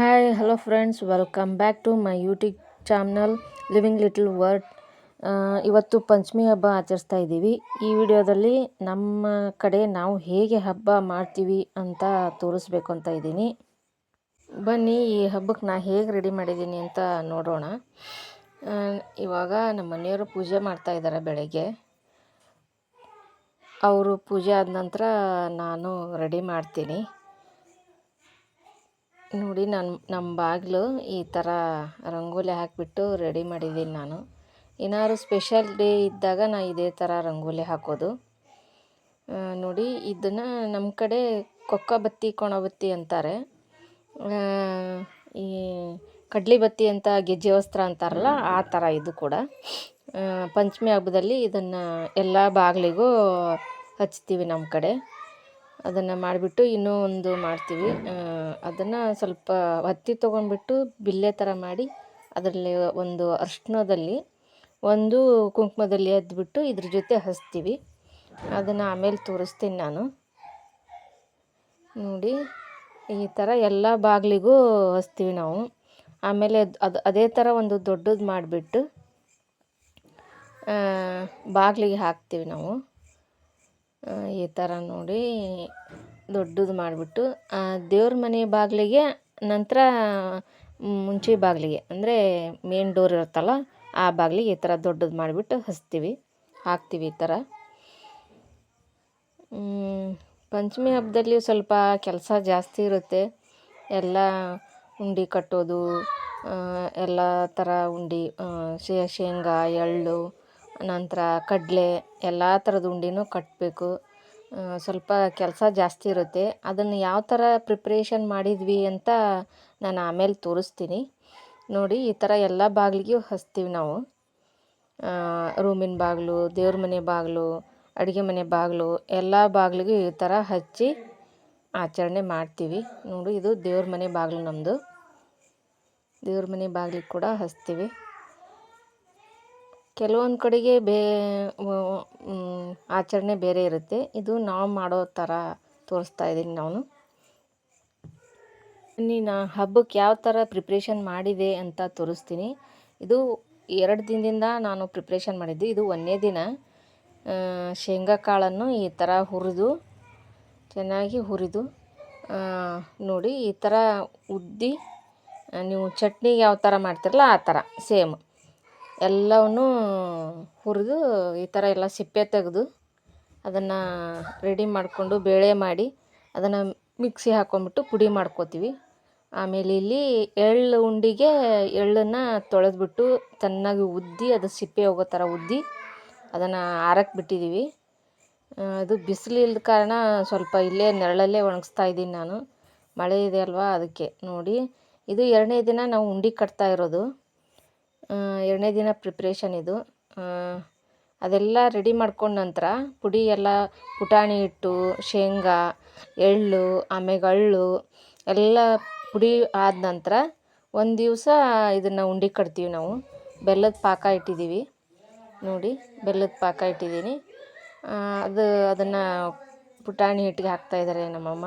Hi hello friends welcome back to my YouTube channel living little world ಇವತ್ತು ಪಂಚಮಿ ಹಬ್ಬ ಆಚರಿಸ್ತಾ ಇದ್ದೀವಿ. ಈ ವಿಡಿಯೋದಲ್ಲಿ ನಮ್ಮ ಕಡೆ ನಾವು ಹೇಗೆ ಹಬ್ಬ ಮಾಡ್ತೀವಿ ಅಂತ ತೋರಿಸ್ಬೇಕು ಅಂತ ಇದ್ದೀನಿ. ಬನ್ನಿ, ಈ ಹಬ್ಬಕ್ಕೆ ನಾ ಹೇಗೆ ರೆಡಿ ಮಾಡಿದ್ದೀನಿ ಅಂತ ನೋಡೋಣ. ಇವಾಗ ನಮ್ಮ ಮನೆಯವರು ಪೂಜೆ ಮಾಡ್ತಾ ಇದ್ದಾರೆ ಬೆಳಗ್ಗೆ. ಅವರು ಪೂಜೆ ಆದ ನಂತರ ನಾನು ರೆಡಿ ಮಾಡ್ತೀನಿ. ನೋಡಿ ನನ್ನ ನಮ್ಮ ಬಾಗಿಲು ಈ ಥರ ರಂಗೋಲಿ ಹಾಕಿಬಿಟ್ಟು ರೆಡಿ ಮಾಡಿದ್ದೀನಿ ನಾನು. ಏನಾದ್ರು ಸ್ಪೆಷಲ್ ಡೇ ಇದ್ದಾಗ ನಾ ಇದೇ ಥರ ರಂಗೋಲಿ ಹಾಕೋದು. ನೋಡಿ ಇದನ್ನು ನಮ್ಮ ಕಡೆ ಕೊಕ್ಕ ಬತ್ತಿ, ಕೊಣ ಬತ್ತಿ ಅಂತಾರೆ. ಈ ಕಡ್ಲಿ ಬತ್ತಿ ಅಂತ ಗೆಜ್ಜೆ ವಸ್ತ್ರ ಅಂತಾರಲ್ಲ, ಆ ಥರ ಇದು ಕೂಡ. ಪಂಚಮಿ ಹಬ್ಬದಲ್ಲಿ ಇದನ್ನು ಎಲ್ಲ ಬಾಗಿಲಿಗೂ ಹಚ್ತೀವಿ ನಮ್ಮ ಕಡೆ. ಅದನ್ನು ಮಾಡಿಬಿಟ್ಟು ಇನ್ನೂ ಒಂದು ಮಾಡ್ತೀವಿ. ಅದನ್ನು ಸ್ವಲ್ಪ ಹತ್ತಿ ತೊಗೊಂಡ್ಬಿಟ್ಟು ಬಿಲ್ಲೆ ಥರ ಮಾಡಿ ಅದರಲ್ಲಿ ಒಂದು ಅರ್ಶಿಣದಲ್ಲಿ ಒಂದು ಕುಂಕುಮದಲ್ಲಿ ಅದ್ಬಿಟ್ಟು ಇದ್ರ ಜೊತೆ ಹಚ್ತೀವಿ. ಅದನ್ನು ಆಮೇಲೆ ತೋರಿಸ್ತೀನಿ ನಾನು. ನೋಡಿ, ಈ ಥರ ಎಲ್ಲ ಬಾಗಿಲಿಗೂ ಹಚ್ತೀವಿ ನಾವು. ಆಮೇಲೆ ಅದು, ಅದೇ ಥರ ಒಂದು ದೊಡ್ಡದು ಮಾಡಿಬಿಟ್ಟು ಬಾಗಿಲಿಗೆ ಹಾಕ್ತೀವಿ ನಾವು. ಈ ಥರ ನೋಡಿ ದೊಡ್ಡದು ಮಾಡಿಬಿಟ್ಟು ದೇವ್ರ ಮನೆ ಬಾಗಿಲಿಗೆ ನಂತರ ಮುಂಚೆ ಬಾಗಿಲಿಗೆ, ಅಂದರೆ ಮೇನ್ ಡೋರ್ ಇರುತ್ತಲ್ಲ, ಆ ಬಾಗಿಲಿಗೆ ಈ ಥರ ದೊಡ್ಡದು ಮಾಡಿಬಿಟ್ಟು ಹಚ್ತೀವಿ, ಹಾಕ್ತೀವಿ ಈ ಥರ ಪಂಚಮಿ ಹಬ್ಬದಲ್ಲಿ ಸ್ವಲ್ಪ ಕೆಲಸ ಜಾಸ್ತಿ ಇರುತ್ತೆ. ಎಲ್ಲ ಉಂಡೆ ಕಟ್ಟೋದು ಎಲ್ಲ ಥರ ಉಂಡೆ ಶೇಂಗಾ, ಎಳ್ಳು ನಂತರ ಕಡಲೆ ಎಲ್ಲ ಥರದ ಉಂಡೆನೂ ಕಟ್ಟಬೇಕು ಸ್ವಲ್ಪ ಕೆಲಸ ಜಾಸ್ತಿ ಇರುತ್ತೆ. ಅದನ್ನು ಯಾವ ಥರ ಪ್ರಿಪ್ರೇಷನ್ ಮಾಡಿದ್ವಿ ಅಂತ ನಾನು ಆಮೇಲೆ ತೋರಿಸ್ತೀನಿ. ನೋಡಿ, ಈ ಥರ ಎಲ್ಲ ಬಾಗಿಲಿಗೆ ಹಚ್ತೀವಿ ನಾವು. ರೂಮಿನ ಬಾಗಿಲು, ದೇವ್ರ ಮನೆ ಬಾಗಿಲು, ಅಡುಗೆ ಮನೆ ಬಾಗಿಲು, ಎಲ್ಲ ಬಾಗಿಲಿಗೂ ಈ ಥರ ಹಚ್ಚಿ ಆಚರಣೆ ಮಾಡ್ತೀವಿ. ನೋಡಿ, ಇದು ದೇವ್ರ ಮನೆ ಬಾಗಿಲು ನಮ್ಮದು ದೇವ್ರ ಮನೆ ಬಾಗಿಲಿಗೆ ಕೂಡ ಹಚ್ತೀವಿ. ಕೆಲವೊಂದು ಕಡೆಗೆ ಬೇ ಆಚರಣೆ ಬೇರೆ ಇರುತ್ತೆ. ಇದು ನಾವು ಮಾಡೋ ಥರ ತೋರಿಸ್ತಾ ಇದ್ದೀನಿ ನಾನು. ನೀನು ಹಬ್ಬಕ್ಕೆ ಯಾವ ಥರ ಪ್ರಿಪ್ರೇಷನ್ ಮಾಡಿದೆ ಅಂತ ತೋರಿಸ್ತೀನಿ. ಇದು ಎರಡು ದಿನದಿಂದ ನಾನು ಪ್ರಿಪ್ರೇಷನ್ ಮಾಡಿದ್ದು. ಇದು ಒಂದನೇ ದಿನ. ಶೇಂಗಾ ಕಾಳನ್ನು ಈ ಥರ ಹುರಿದು, ಚೆನ್ನಾಗಿ ಹುರಿದು ನೋಡಿ ಈ ಥರ ಉದ್ದಿ ನೀವು ಚಟ್ನಿ ಯಾವ ಥರ ಮಾಡ್ತಿರಲ್ಲ ಆ ಥರ ಸೇಮ್. ಎಲ್ಲವನ್ನೂ ಹುರಿದು ಈ ಥರ ಎಲ್ಲ ಸಿಪ್ಪೆ ತೆಗೆದು ಅದನ್ನು ರೆಡಿ ಮಾಡಿಕೊಂಡು ಬೇಳೆ ಮಾಡಿ ಅದನ್ನು ಮಿಕ್ಸಿ ಹಾಕ್ಕೊಂಬಿಟ್ಟು ಪುಡಿ ಮಾಡ್ಕೋತೀವಿ. ಆಮೇಲೆ ಇಲ್ಲಿ ಎಳ್ಳು ಉಂಡಿಗೆ ಎಳ್ಳನ್ನು ತೊಳೆದ್ಬಿಟ್ಟು ಚೆನ್ನಾಗಿ ಉದ್ದಿ ಅದು ಸಿಪ್ಪೆ ಹೋಗೋ ಥರ ಉದ್ದಿ ಅದನ್ನು ಆರಕ್ಕೆ ಬಿಟ್ಟಿದ್ದೀವಿ. ಅದು ಬಿಸಿಲಿಲ್ಲದ ಕಾರಣ ಸ್ವಲ್ಪ ಇಲ್ಲೇ ನೆರಳಲ್ಲೇ ಒಣಗಿಸ್ತಾ ಇದ್ದೀನಿ ನಾನು. ಮಳೆ ಇದೆ ಅಲ್ವಾ ಅದಕ್ಕೆ ನೋಡಿ. ಇದು ಎರಡನೇ ದಿನ ನಾವು ಉಂಡೆ ಕಟ್ತಾ ಇರೋದು. ಎರಡನೇ ದಿನ ಪ್ರಿಪ್ರೇಷನ್ ಇದು. ಅದೆಲ್ಲ ರೆಡಿ ಮಾಡ್ಕೊಂಡ ನಂತರ ಪುಡಿ ಎಲ್ಲ, ಪುಟಾಣಿ ಹಿಟ್ಟು, ಶೇಂಗಾ, ಎಳ್ಳು ಆಮೇಲೆ ಅಳ್ಳು ಎಲ್ಲ ಪುಡಿ ಆದ ನಂತರ ಒಂದು ದಿವಸ ಇದನ್ನು ಉಂಡೆ ಕಟ್ತೀವಿ ನಾವು. ಬೆಲ್ಲದ ಪಾಕ ಇಟ್ಟಿದ್ದೀವಿ ನೋಡಿ, ಬೆಲ್ಲದ ಪಾಕ ಇಟ್ಟಿದ್ದೀನಿ. ಅದು ಅದನ್ನು ಪುಟಾಣಿ ಹಿಟ್ಟಿಗೆ ಹಾಕ್ತಾಯಿದ್ದಾರೆ ನಮ್ಮಮ್ಮ.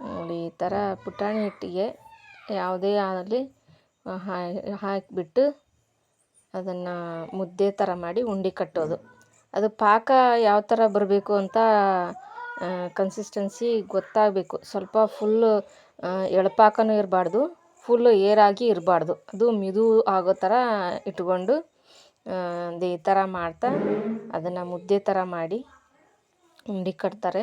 ನೋಡಿ, ಈ ಥರ ಪುಟಾಣಿ ಹಿಟ್ಟಿಗೆ ಯಾವುದೇ ಆಗಲಿ ಹಾಕಿಬಿಟ್ಟು ಅದನ್ನು ಮುದ್ದೆ ಥರ ಮಾಡಿ ಉಂಡೆ ಕಟ್ಟೋದು. ಅದು ಪಾಕ ಯಾವ ಥರ ಬರಬೇಕು ಅಂತ ಕನ್ಸಿಸ್ಟೆನ್ಸಿ ಗೊತ್ತಾಗಬೇಕು. ಸ್ವಲ್ಪ ಫುಲ್ಲು ಎಳಪಾಕನೂ ಇರಬಾರ್ದು ಫುಲ್ಲು ಏರಾಗಿ ಇರಬಾರ್ದು. ಅದು ಮಿದು ಆಗೋ ಥರ ಇಟ್ಕೊಂಡು ಈ ಥರ ಮಾಡ್ತಾ ಅದನ್ನು ಮುದ್ದೆ ಥರ ಮಾಡಿ ಉಂಡೆ ಕಟ್ತಾರೆ.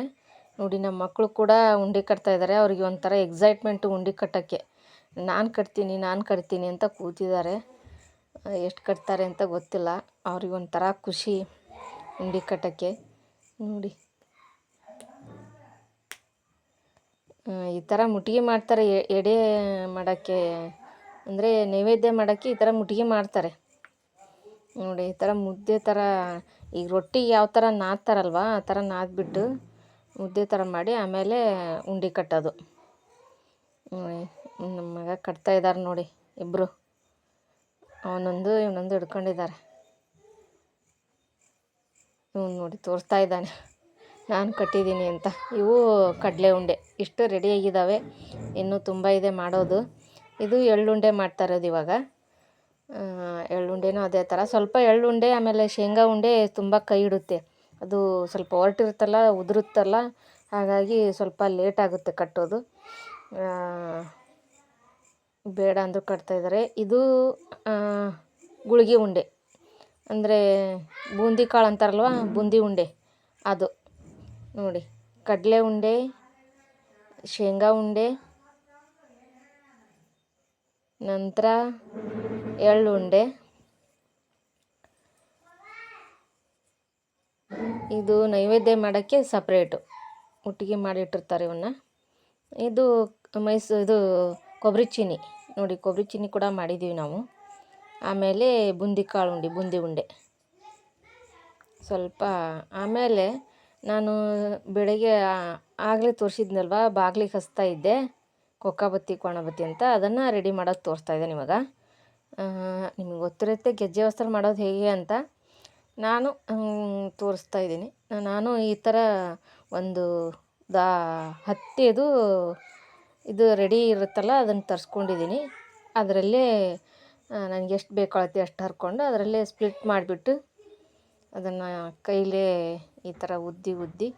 ನೋಡಿ, ನಮ್ಮ ಮಕ್ಕಳು ಕೂಡ ಉಂಡೆ ಕಟ್ತಾ ಇದ್ದಾರೆ. ಅವ್ರಿಗೆ ಒಂಥರ ಎಕ್ಸೈಟ್ಮೆಂಟು ಉಂಡೆ ಕಟ್ಟೋಕ್ಕೆ. ನಾನು ಕಟ್ತೀನಿ ನಾನು ಕಟ್ತೀನಿ ಅಂತ ಕೂತಿದ್ದಾರೆ. ಎಷ್ಟು ಕಟ್ತಾರೆ ಅಂತ ಗೊತ್ತಿಲ್ಲ. ಅವ್ರಿಗೆ ಒಂಥರ ಖುಷಿ ಉಂಡೆ ಕಟ್ಟೋಕ್ಕೆ. ನೋಡಿ. ಈ ಥರ ಮುಟ್ಟಿಗೆ ಮಾಡ್ತಾರೆ ಎಡೆ ಮಾಡೋಕ್ಕೆ. ಅಂದರೆ ನೈವೇದ್ಯ ಮಾಡೋಕ್ಕೆ ಈ ಥರ ಮುಟ್ಟಿಗೆ ಮಾಡ್ತಾರೆ. ನೋಡಿ, ಈ ಥರ ಮುದ್ದೆ ಥರ ಈಗ ರೊಟ್ಟಿಗೆ ಯಾವ ಥರ ನಾದ್ತಾರಲ್ವ, ಆ ಥರ ನಾದ್ಬಿಟ್ಟು ಮುದ್ದೆ ಥರ ಮಾಡಿ ಆಮೇಲೆ ಉಂಡೆ ಕಟ್ಟೋದು. ನಮ್ಮ ಮಗ ಕಟ್ತಾ ಇದ್ದಾರೆ ನೋಡಿ ಇಬ್ಬರು ಅವನೊಂದು ಇವನೊಂದು ಹಿಡ್ಕೊಂಡಿದ್ದಾರೆ. ಇವನು ನೋಡಿ ತೋರಿಸ್ತಾ ಇದ್ದಾನೆ. ನಾನು ಕಟ್ಟಿದ್ದೀನಿ ಅಂತ. ಇವು ಕಡಲೆ ಉಂಡೆ. ಇಷ್ಟು ರೆಡಿಯಾಗಿದ್ದಾವೆ ಇನ್ನೂ ತುಂಬ ಇದೆ ಮಾಡೋದು. ಇದು ಎಳ್ಳುಂಡೆ ಮಾಡ್ತಾ ಇರೋದು ಇವಾಗ. ಎಳ್ಳುಂಡೆನೂ ಅದೇ ಥರ. ಸ್ವಲ್ಪ ಎಳ್ಳುಂಡೆ ಆಮೇಲೆ ಶೇಂಗಾ ಉಂಡೆ ತುಂಬ ಕೈ ಇಡುತ್ತೆ. ಅದು ಸ್ವಲ್ಪ ಒರಟಿರುತ್ತಲ್ಲ ಉದುರುತ್ತಲ್ಲ, ಹಾಗಾಗಿ ಸ್ವಲ್ಪ ಲೇಟ್ ಆಗುತ್ತೆ ಕಟ್ಟೋದು. ಬೇಡ ಅಂದರೂ ಕಟ್ತಾಯಿದ್ದಾರೆ ಇದು ಗುಳಿಗೆ ಉಂಡೆ. ಅಂದರೆ ಬೂಂದಿ ಕಾಳು ಅಂತಾರಲ್ವ, ಬೂಂದಿ ಉಂಡೆ, ಅದು. ನೋಡಿ, ಕಡಲೆ ಉಂಡೆ, ಶೇಂಗಾ ಉಂಡೆ, ನಂತರ ಎಳ್ಳುಂಡೆ ಇದು ನೈವೇದ್ಯ ಮಾಡೋಕ್ಕೆ ಸಪ್ರೇಟು. ಒಟ್ಟಿಗೆ ಮಾಡಿಟ್ಟಿರ್ತಾರೆ ಇವನ್ನ ಇದು ಮೈಸೂ, ಇದು ಕೊಬ್ಬರಿ ಚೀನಿ. ನೋಡಿ, ಕೊಬ್ಬರಿ ಚೀನಿ ಕೂಡ ಮಾಡಿದ್ದೀವಿ ನಾವು. ಆಮೇಲೆ ಬೂಂದಿ ಕಾಳು ಉಂಡೆ, ಬೂಂದಿ ಉಂಡೆ. ಸ್ವಲ್ಪ, ಆಮೇಲೆ ನಾನು ಬೆಳಗ್ಗೆ ಆಗಲೇ ತೋರಿಸಿದ್ನಲ್ವ, ಬಾಗ್ಲಿಗೆ ಹಚ್ತಾ ಇದ್ದೆ. ಕೊಕ್ಕಾಬತ್ತಿ ಕೋಣಬತ್ತಿ ಅಂತ ಅದನ್ನು ರೆಡಿ ಮಾಡೋದು ತೋರಿಸ್ತಾ ಇದ್ದೇನೆ ಇವಾಗ. ನಿಮಗೆ ಗೊತ್ತಿರುತ್ತೆ ಗೆಜ್ಜೆ ವಸ್ತ್ರ ಮಾಡೋದು ಹೇಗೆ ಅಂತ. ನಾನು ತೋರಿಸ್ತಾ ಇದ್ದೀನಿ. ನಾನು ಈ ಥರ ಒಂದು ದಾ ಹತ್ತಿದು ಇದು ರೆಡಿ ಇರುತ್ತಲ್ಲ, ಅದನ್ನು ತರಿಸ್ಕೊಂಡಿದ್ದೀನಿ. ಅದರಲ್ಲೇ ನನಗೆ ಎಷ್ಟು ಬೇಕು ಅಳತೆ ಅಷ್ಟು ಹರ್ಕೊಂಡು ಅದರಲ್ಲೇ ಸ್ಪ್ಲಿಟ್ ಮಾಡಿಬಿಟ್ಟು ಅದನ್ನು ಕೈಲೇ ಈ ಥರ ಉದ್ದಿ ಉದ್ದಿ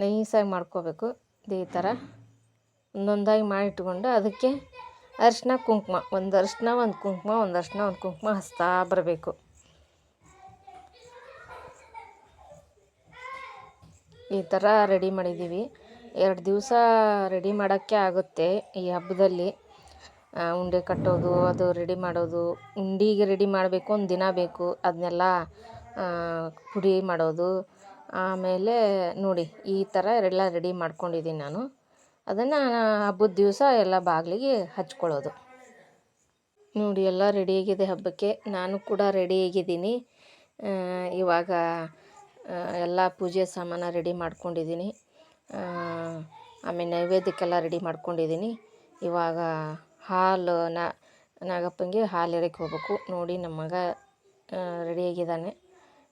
ನೈಸಾಗಿ ಮಾಡ್ಕೋಬೇಕು. ಈ ಥರ ಒಂದೊಂದಾಗಿ ಮಾಡಿಟ್ಕೊಂಡು ಅದಕ್ಕೆ ಅರಿಶಿನ, ಕುಂಕುಮ. ಒಂದು ಅರಿಶಿನ, ಒಂದು ಕುಂಕುಮ, ಒಂದು ಅರಿಶಿನ, ಒಂದು ಕುಂಕುಮ ಹಚ್ತಾ ಬರಬೇಕು. ಈ ಥರ ರೆಡಿ ಮಾಡಿದ್ದೀವಿ. ಎರಡು ದಿವಸ ರೆಡಿ ಮಾಡೋಕ್ಕೆ ಆಗುತ್ತೆ ಈ ಹಬ್ಬದಲ್ಲಿ. ಉಂಡೆ ಕಟ್ಟೋದು, ಅದು ರೆಡಿ ಮಾಡೋದು, ಉಂಡೆಗೆ ರೆಡಿ ಮಾಡಬೇಕು, ಒಂದು ದಿನ ಬೇಕು. ಅದನ್ನೆಲ್ಲ ಪುಡಿ ಮಾಡೋದು. ಆಮೇಲೆ ನೋಡಿ, ಈ ಥರ ಎಲ್ಲ ರೆಡಿ ಮಾಡ್ಕೊಂಡಿದ್ದೀನಿ ನಾನು. ಅದನ್ನು ಹಬ್ಬದ ದಿವಸ ಎಲ್ಲ ಬಾಗಿಲಿಗೆ ಹಚ್ಕೊಳ್ಳೋದು. ನೋಡಿ, ಎಲ್ಲ ರೆಡಿಯಾಗಿದೆ ಹಬ್ಬಕ್ಕೆ. ನಾನು ಕೂಡ ರೆಡಿಯಾಗಿದ್ದೀನಿ ಇವಾಗ ಎಲ್ಲ ಪೂಜೆ ಸಾಮಾನು ರೆಡಿ ಮಾಡ್ಕೊಂಡಿದ್ದೀನಿ ಆಮೇಲೆ ನೈವೇದ್ಯಕ್ಕೆಲ್ಲ ರೆಡಿ ಮಾಡ್ಕೊಂಡಿದ್ದೀನಿ ಇವಾಗ ಹಾಲು ನಾಗಪ್ಪನಿಗೆ ಹಾಲು ಎರಕ್ಕೆ ಹೋಗ್ಬೇಕು. ನೋಡಿ ನಮ್ಮ ಮಗ ರೆಡಿಯಾಗಿದ್ದಾನೆ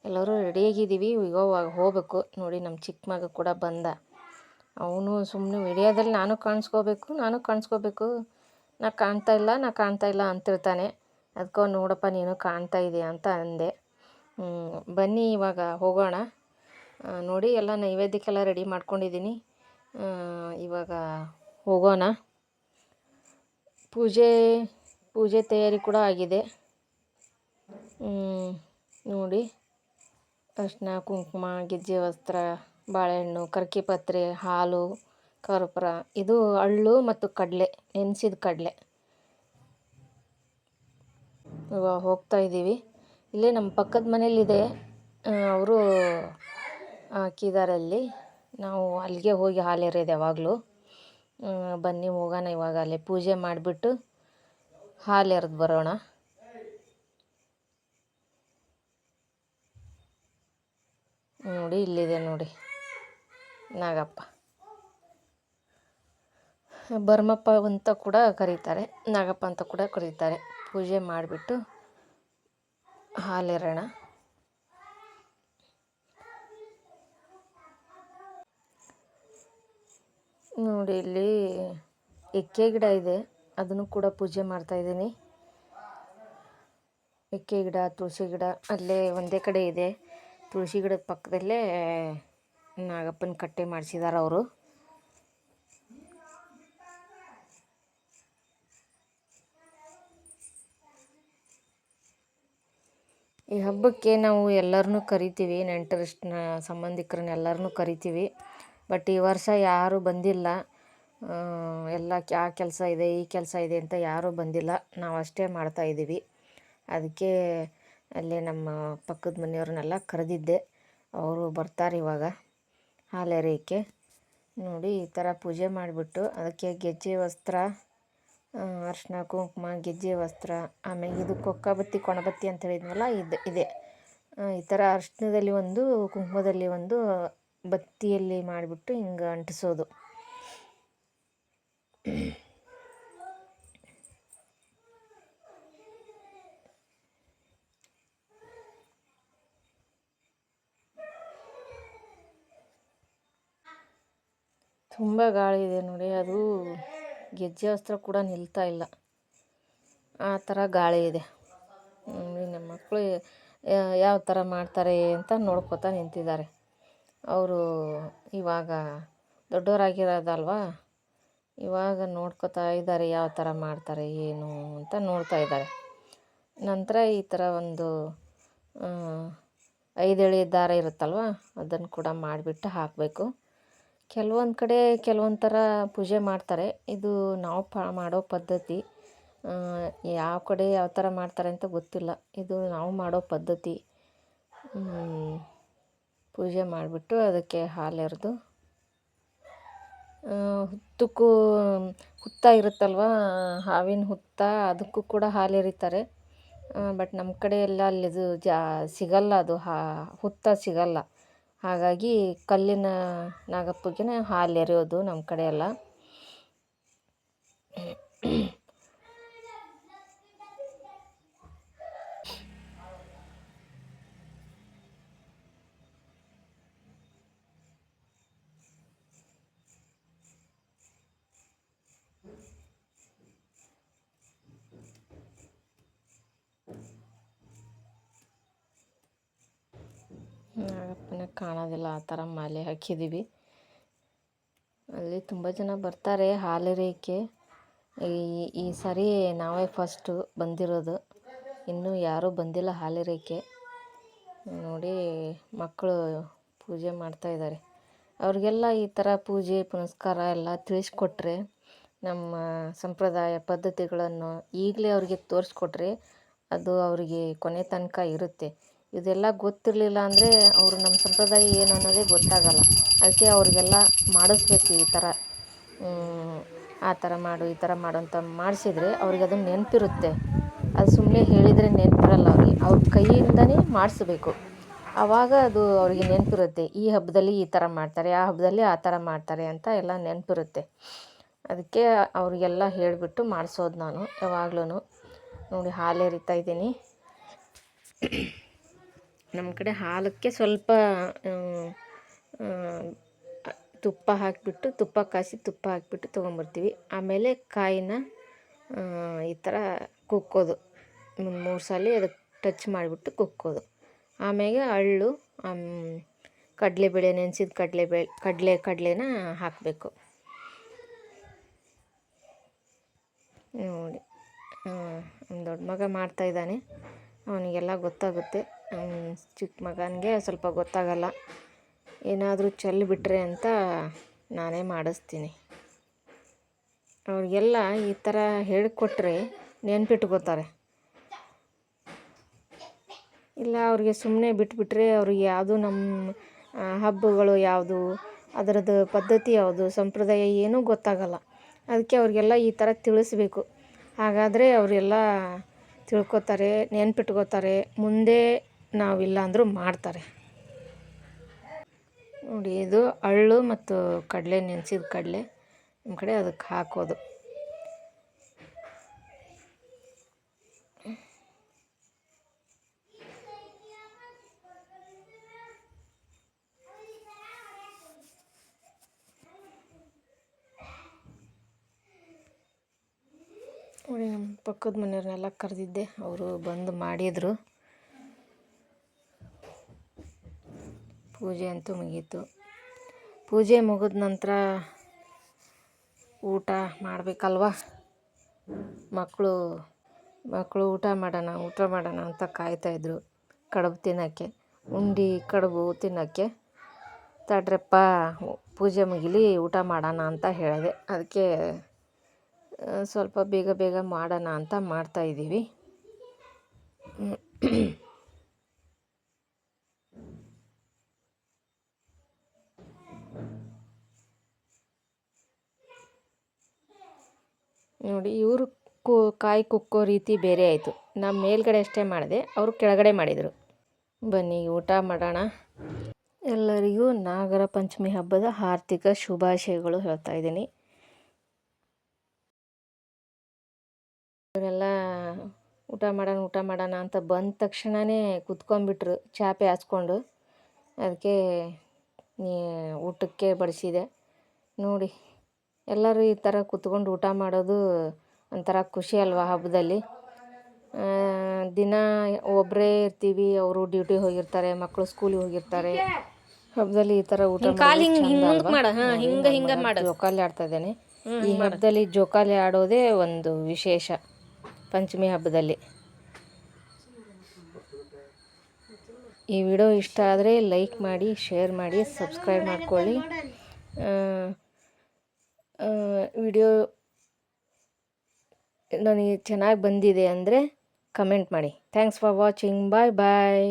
ಎಲ್ಲರೂ ರೆಡಿಯಾಗಿದ್ದೀವಿ ಈಗ ಹೋಗ್ಬೇಕು. ನೋಡಿ ನಮ್ಮ ಚಿಕ್ಕ ಮಗ ಕೂಡ ಬಂದ. ಅವನು ಸುಮ್ಮನೆ ವಿಡಿಯೋದಲ್ಲಿ ನಾನು ಕಾಣಿಸ್ಕೋಬೇಕು ನಾನು ಕಾಣಿಸ್ಕೋಬೇಕು. ನಾ ಕಾಣ್ತಾ ಇಲ್ಲ, ನಾ ಕಾಣ್ತಾ ಇಲ್ಲ ಅಂತಿರ್ತಾನೆ. ಅದಕ್ಕೋ ನೋಡಪ್ಪ, ನೀನು ಕಾಣ್ತಾ ಇದೆಯಾ ಅಂತ ಅಂದೆ. ಬನ್ನಿ ಇವಾಗ ಹೋಗೋಣ. ನೋಡಿ ಎಲ್ಲ ನೈವೇದ್ಯಕ್ಕೆಲ್ಲ ರೆಡಿ ಮಾಡ್ಕೊಂಡಿದ್ದೀನಿ. ಇವಾಗ ಹೋಗೋಣ. ಪೂಜೆ ಪೂಜೆ ತಯಾರಿ ಕೂಡ ಆಗಿದೆ. ನೋಡಿ. ಅರಿಶಿನ ಕುಂಕುಮ, ಗೆಜ್ಜೆ, ವಸ್ತ್ರ, ಬಾಳೆಹಣ್ಣು ಕರ್ಕಿಪತ್ರೆ ಹಾಲು, ಕರ್ಪೂರ. ಇದು ಅಳ್ಳು ಮತ್ತು ಕಡಲೆ, ನೆನೆಸಿದ ಕಡಲೆ. ಇವಾಗ ಹೋಗ್ತಾ ಇದ್ದೀವಿ. ಇಲ್ಲೇ ನಮ್ಮ ಪಕ್ಕದ ಮನೆಯಲ್ಲಿದೆ. ಅವರು ಹಾಕಿದ್ದಾರೆ ಅಲ್ಲಿ ನಾವು ಅಲ್ಲಿಗೆ ಹೋಗಿ ಹಾಲು ಎರೆಯೋದು ಯಾವಾಗಲೂ ಬನ್ನಿ ಹೋಗೋಣ ಇವಾಗ ಅಲ್ಲೇ ಪೂಜೆ ಮಾಡಿಬಿಟ್ಟು ಹಾಲು ಎರೆದು ಬರೋಣ. ನೋಡಿ, ಇಲ್ಲಿದೆ ನೋಡಿ. ನಾಗಪ್ಪ. ಬರ್ಮಪ್ಪ ಅಂತ ಕೂಡ ಕರೀತಾರೆ. ನಾಗಪ್ಪ ಅಂತ ಕೂಡ ಕರೀತಾರೆ. ಪೂಜೆ ಮಾಡಿಬಿಟ್ಟು ಹಾಲೆರೋಣ. ನೋಡಿ ಇಲ್ಲಿ ಎಕ್ಕೆ ಗಿಡ ಇದೆ, ಅದನ್ನು ಕೂಡ ಪೂಜೆ ಮಾಡ್ತಾ ಇದ್ದೀನಿ. ಎಕ್ಕೆ ಗಿಡ, ತುಳಸಿ ಗಿಡ, ಅಲ್ಲೇ ಒಂದೇ ಕಡೆ ಇದೆ. ತುಳಸಿ ಗಿಡದ ಪಕ್ಕದಲ್ಲೇ ನಾಗಪ್ಪನ ಕಟ್ಟೆ ಮಾಡ್ಸಿದ್ದಾರೆ ಅವರು. ಈ ಹಬ್ಬಕ್ಕೆ ನಾವು ಎಲ್ಲರನ್ನೂ ಕರಿತೀವಿ ನೆಂಟರಿಷ್ಟನ್ನ ಸಂಬಂಧಿಕರನ್ನ ಎಲ್ಲರನ್ನೂ ಕರಿತೀವಿ. ಬಟ್ ಈ ವರ್ಷ ಯಾರೂ ಬಂದಿಲ್ಲ. ಎಲ್ಲ ಆ ಕೆಲಸ ಇದೆ, ಈ ಕೆಲಸ ಇದೆ ಅಂತ ಯಾರೂ ಬಂದಿಲ್ಲ. ನಾವು ಅಷ್ಟೇ ಮಾಡ್ತಾ ಇದ್ದೀವಿ. ಅದಕ್ಕೆ ಅಲ್ಲಿ ನಮ್ಮ ಪಕ್ಕದ ಮನೆಯವ್ರನ್ನೆಲ್ಲ ಕರೆದಿದ್ದೆ. ಅವರು ಬರ್ತಾರೆ ಇವಾಗ. ಹಾಲೆರೆಯಕ್ಕೆ ನೋಡಿ ಈ ಥರ ಪೂಜೆ ಮಾಡಿಬಿಟ್ಟು ಅದಕ್ಕೆ ಗೆಜ್ಜೆ, ವಸ್ತ್ರ ಅರಿಶಿನ ಕುಂಕುಮ, ಗೆಜ್ಜೆ, ವಸ್ತ್ರ, ಆಮೇಲೆ ಇದು ಕೊಕ್ಕಬತ್ತಿ ಕೊಣಬತ್ತಿ ಅಂತ ಹೇಳಿದ್ನಲ್ಲ ಇದು, ಇದೆ. ಈ ಥರ ಅರಿಶಿನದಲ್ಲಿ ಒಂದು, ಕುಂಕುಮದಲ್ಲಿ ಒಂದು ಬತ್ತಿಯಲ್ಲಿ ಮಾಡಿಬಿಟ್ಟು ಹಿಂಗೆ ಅಂಟಿಸೋದು. ತುಂಬ ಗಾಳಿ ಇದೆ ನೋಡಿ, ಅದು ಗೆಜ್ಜೆ ವಸ್ತ್ರ ಕೂಡ ನಿಲ್ತಾ ಇಲ್ಲ. ಆ ಥರ ಗಾಳಿ ಇದೆ. ನಮ್ಮ ಮಕ್ಕಳು ಯಾವ ಥರ ಮಾಡ್ತಾರೆ ಅಂತ ನೋಡ್ಕೋತಾ ನಿಂತಿದ್ದಾರೆ. ಅವರು ಇವಾಗ ದೊಡ್ಡವರಾಗಿರೋದಲ್ವಾ? ಇವಾಗ ನೋಡ್ಕೋತಾ ಇದ್ದಾರೆ ಯಾವ ಥರ ಮಾಡ್ತಾರೆ, ಏನು ಅಂತ ನೋಡ್ತಾ ಇದ್ದಾರೆ. ನಂತರ ಈ ಥರ ಒಂದು ಐದೆಳೆ ದಾರ ಇರುತ್ತಲ್ವ? ಅದನ್ನು ಕೂಡ ಮಾಡಿಬಿಟ್ಟು ಹಾಕಬೇಕು. ಕೆಲವೊಂದು ಕಡೆ ಕೆಲವೊಂದು ಥರ ಪೂಜೆ ಮಾಡ್ತಾರೆ. ಇದು ನಾವು ಪ ಮಾಡೋ ಪದ್ಧತಿ. ಯಾವ ಕಡೆ ಯಾವ ಥರ ಮಾಡ್ತಾರೆ ಅಂತ ಗೊತ್ತಿಲ್ಲ. ಇದು ನಾವು ಮಾಡೋ ಪದ್ಧತಿ. ಪೂಜೆ ಮಾಡಿಬಿಟ್ಟು ಅದಕ್ಕೆ ಹಾಲು ಎರೆದು. ಹುತ್ತಕ್ಕೂ, ಹುತ್ತ ಇರುತ್ತಲ್ವ, ಹಾವಿನ ಹುತ್ತ ಅದಕ್ಕೂ ಕೂಡ ಹಾಲು ಎರಿತಾರೆ. ಬಟ್ ನಮ್ಮ ಕಡೆ ಎಲ್ಲ ಅಲ್ಲಿದು ಜಾ, ಸಿಗಲ್ಲ ಅದು ಹಾ, ಹುತ್ತ ಸಿಗಲ್ಲ. ಹಾಗಾಗಿ ಕಲ್ಲಿನ ನಾಗಪ್ಪಗೆನೇ ಹಾಲು ಎರೆಯೋದು ನಮ್ಮ ಕಡೆ ಎಲ್ಲ ನಾಗಪ್ಪನ ಕಾಣೋದಿಲ್ಲ, ಆ ಥರ ಮಾಲೆ ಹಾಕಿದ್ದೀವಿ. ಅಲ್ಲಿ ತುಂಬ ಜನ ಬರ್ತಾರೆ ಹಾಲೆರೆಯಕ್ಕೆ ಈ ಈ ಸಾರಿ ನಾವೇ ಫಸ್ಟು ಬಂದಿರೋದು. ಇನ್ನೂ ಯಾರೂ ಬಂದಿಲ್ಲ ಹಾಲೆರೆಯಕ್ಕೆ ನೋಡಿ ಮಕ್ಕಳು ಪೂಜೆ ಮಾಡ್ತಾಯಿದ್ದಾರೆ ಅವ್ರಿಗೆಲ್ಲ ಈ ಥರ ಪೂಜೆ, ಪುನಸ್ಕಾರ ಎಲ್ಲ ತಿಳಿಸ್ಕೊಟ್ರೆ, ನಮ್ಮ ಸಂಪ್ರದಾಯ ಪದ್ಧತಿಗಳನ್ನು ಈಗಲೇ ಅವರಿಗೆ ತೋರಿಸ್ಕೊಟ್ರೆ ಅದು ಅವರಿಗೆ ಕೊನೆ ತನಕ ಇರುತ್ತೆ. ಇದೆಲ್ಲ ಗೊತ್ತಿರಲಿಲ್ಲ ಅಂದರೆ ಅವರು ನಮ್ಮ ಸಂಪ್ರದಾಯ ಏನು ಅನ್ನೋದೇ ಗೊತ್ತಾಗಲ್ಲ. ಅದಕ್ಕೆ ಅವ್ರಿಗೆಲ್ಲ ಮಾಡಿಸ್ಬೇಕು ಈ ಥರ ಆ ಥರ ಮಾಡು, ಈ ಥರ ಮಾಡು ಅಂತ ಮಾಡಿಸಿದ್ರೆ ಅವ್ರಿಗೆ ಅದು ನೆನಪಿರುತ್ತೆ. ಅದು ಸುಮ್ಮನೆ ಹೇಳಿದರೆ ನೆನಪಿರಲ್ಲ ಅವ್ರಿಗೆ. ಅವ್ರ ಕೈಯಿಂದನೇ ಮಾಡಿಸ್ಬೇಕು. ಆವಾಗ ಅದು ಅವರಿಗೆ ನೆನಪಿರುತ್ತೆ. ಈ ಹಬ್ಬದಲ್ಲಿ ಈ ಥರ ಮಾಡ್ತಾರೆ, ಆ ಹಬ್ಬದಲ್ಲಿ ಆ ಥರ ಮಾಡ್ತಾರೆ ಅಂತ ಎಲ್ಲ ನೆನಪಿರುತ್ತೆ. ಅದಕ್ಕೆ ಅವರಿಗೆಲ್ಲ ಹೇಳಿಬಿಟ್ಟು ಮಾಡಿಸೋದು ನಾನು ಯಾವಾಗ್ಲೂ ನೋಡಿ, ಹಾಲೇರಿತಾ ಇದ್ದೀನಿ. ನಮ್ಮ ಕಡೆ ಹಾಲಕ್ಕೆ ಸ್ವಲ್ಪ ತುಪ್ಪ ಹಾಕಿಬಿಟ್ಟು, ತುಪ್ಪ ಕಾಯಿಸಿ ತುಪ್ಪ ಹಾಕಿಬಿಟ್ಟು ತೊಗೊಂಬರ್ತೀವಿ. ಆಮೇಲೆ ಕಾಯಿನ ಈ ಥರ ಕುಕ್ಕೋದು. ಮೂರು ಸಲ ಅದಕ್ಕೆ ಟಚ್ ಮಾಡಿಬಿಟ್ಟು ಕುಕ್ಕೋದು. ಆಮೇಲೆ ಅಳ್ಳು ಕಡಲೆಬೇಳೆ, ನೆನೆಸಿದ ಕಡಲೆಬೇಳೆ, ಕಡಲೆ, ಕಡಲೆನ ಹಾಕಬೇಕು. ನೋಡಿ ದೊಡ್ಡ ಮಗ ಮಾಡ್ತಾಯಿದ್ದಾನೆ ಅವನಿಗೆಲ್ಲ ಗೊತ್ತಾಗುತ್ತೆ. ಚಿಕ್ಕ ಮಗನಿಗೆ ಸ್ವಲ್ಪ ಗೊತ್ತಾಗಲ್ಲ. ಏನಾದರೂ ಚೆಲ್ಲಿಬಿಟ್ರೆ ಅಂತ ನಾನೇ ಮಾಡಿಸ್ತೀನಿ. ಅವ್ರಿಗೆಲ್ಲ ಈ ಥರ ಹೇಳಿಕೊಟ್ರೆ ನೆನ್ಪಿಟ್ಕೋತಾರೆ. ಇಲ್ಲ, ಅವ್ರಿಗೆ ಸುಮ್ಮನೆ ಬಿಟ್ಬಿಟ್ರೆ ಅವ್ರಿಗೆ ಯಾವುದು ನಮ್ಮ ಹಬ್ಬಗಳು ಯಾವುದು, ಅದರದ್ದು ಪದ್ಧತಿ ಯಾವುದು, ಸಂಪ್ರದಾಯ ಏನೂ ಗೊತ್ತಾಗಲ್ಲ. ಅದಕ್ಕೆ ಅವ್ರಿಗೆಲ್ಲ ಈ ಥರ ತಿಳಿಸ್ಬೇಕು. ಹಾಗಾದರೆ ಅವರೆಲ್ಲ ತಿಳ್ಕೊತಾರೆ, ನೆನ್ಪಿಟ್ಕೋತಾರೆ. ಮುಂದೆ ನಾವಿಲ್ಲ ಅಂದರೂ ಮಾಡ್ತಾರೆ. ನೋಡಿ, ಇದು ಅಳ್ಳು ಮತ್ತು ಕಡಲೆ, ನೆನೆಸಿದ ಕಡಲೆ. ನಮ್ಮ ಕಡೆ ಅದಕ್ಕೆ ಹಾಕೋದು. ನೋಡಿ, ನಮ್ಮ ಪಕ್ಕದ ಮನೆಯವ್ರನ್ನೆಲ್ಲ ಕರೆದಿದ್ದೆ. ಅವರು ಬಂದು ಮಾಡಿದರು. ಪೂಜೆ ಅಂತೂ ಮುಗೀತು. ಪೂಜೆ ಮುಗಿದ ನಂತರ ಊಟ ಮಾಡಬೇಕಲ್ವ? ಮಕ್ಕಳು ಮಕ್ಕಳು ಊಟ ಮಾಡೋಣ ಊಟ ಮಾಡೋಣ ಅಂತ ಕಾಯ್ತಾಯಿದ್ರು ಕಡುಬು ತಿನ್ನೋಕ್ಕೆ. ಉಂಡೆ, ಕಡುಬು ತಿನ್ನೋಕ್ಕೆ. ತಡ್ರಪ್ಪ, ಪೂಜೆ ಮುಗಿಲಿ ಊಟ ಮಾಡೋಣ ಅಂತ ಹೇಳಿದೆ. ಅದಕ್ಕೆ ಸ್ವಲ್ಪ ಬೇಗ ಬೇಗ ಮಾಡೋಣ ಅಂತ ಮಾಡ್ತಾಯಿದ್ದೀವಿ ನೋಡಿ, ಇವರು ಕು, ಕಾಯಿ ಕುಕ್ಕೋ ರೀತಿ ಬೇರೆ ಆಯಿತು. ನಾನು ಮೇಲ್ಗಡೆ ಅಷ್ಟೇ ಮಾಡಿದೆ. ಅವರು ಕೆಳಗಡೆ ಮಾಡಿದರು. ಬನ್ನಿ, ಊಟ ಮಾಡೋಣ. ಎಲ್ಲರಿಗೂ ನಾಗರ ಪಂಚಮಿ ಹಬ್ಬದ ಆರ್ಥಿಕ ಶುಭಾಶಯಗಳು ಹೇಳ್ತಾ ಇದ್ದೀನಿ. ಇವರೆಲ್ಲ ಊಟ ಮಾಡೋಣ ಊಟ ಮಾಡೋಣ ಅಂತ ಬಂದ ತಕ್ಷಣವೇ ಕುತ್ಕೊಂಡ್ಬಿಟ್ರು, ಚಾಪೆ ಹಾಸ್ಕೊಂಡು. ಅದಕ್ಕೆ ಊಟಕ್ಕೆ ಬಡಿಸಿದೆ. ನೋಡಿ ಎಲ್ಲರೂ ಈ ಥರ ಕೂತ್ಕೊಂಡು ಊಟ ಮಾಡೋದು ಒಂಥರ ಖುಷಿ ಅಲ್ವಾ ಹಬ್ಬದಲ್ಲಿ? ದಿನ ಒಬ್ಬರೇ ಇರ್ತೀವಿ ಅವರು ಡ್ಯೂಟಿಗೆ ಹೋಗಿರ್ತಾರೆ ಮಕ್ಕಳು ಸ್ಕೂಲಿಗೆ ಹೋಗಿರ್ತಾರೆ. ಹಬ್ಬದಲ್ಲಿ ಈ ಥರ ಊಟ. ಜೋಕಾಲಿ ಆಡ್ತಾ ಇದ್ದೇನೆ. ಈ ಹಬ್ಬದಲ್ಲಿ ಜೋಕಾಲಿ ಆಡೋದೇ ಒಂದು ವಿಶೇಷ ಪಂಚಮಿ ಹಬ್ಬದಲ್ಲಿ. ಈ ವಿಡಿಯೋ ಇಷ್ಟ ಆದರೆ ಲೈಕ್ ಮಾಡಿ ಶೇರ್ ಮಾಡಿ ಸಬ್ಸ್ಕ್ರೈಬ್ ಮಾಡ್ಕೊಳ್ಳಿ. ವಿಡಿಯೋ ನನಗೆ ಚೆನ್ನಾಗಿ ಬಂದಿದೆ ಅಂದರೆ ಕಮೆಂಟ್ ಮಾಡಿ. Thanks for watching bye bye